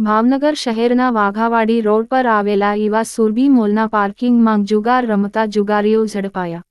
ભાવનગર શહેરના વાઘાવાડી રોડ પર આવેલા ઈવા સુરભી મોલના પાર્કિંગમાં જુગાર રમતા જુગારીઓ ઝડપાયા.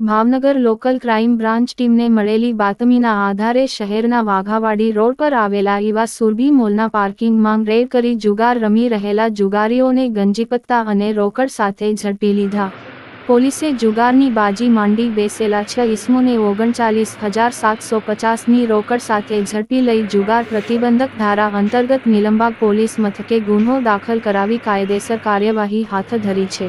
ભાવનગર લોકલ ક્રાઇમ બ્રાન્ચ ટીમને મળેલી બાતમીના આધારે શહેરના વાઘાવાડી રોડ પર આવેલા ઈવા સુરભી મોલના પાર્કિંગમાં રેડ કરી જુગાર રમી રહેલા જુગારીઓને ગંજીપત્તા અને રોકડ સાથે ઝડપી લીધા. પોલીસે જુગારની બાજી માંડી બેસેલા છ ઇસમોને ઓગણચાલીસ હજાર સાતસો પચાસની રોકડ સાથે ઝડપી લઈ જુગાર પ્રતિબંધક ધારા અંતર્ગત નિલંબાગ પોલીસ મથકે ગુનો દાખલ કરાવી કાયદેસર કાર્યવાહી હાથ ધરી છે.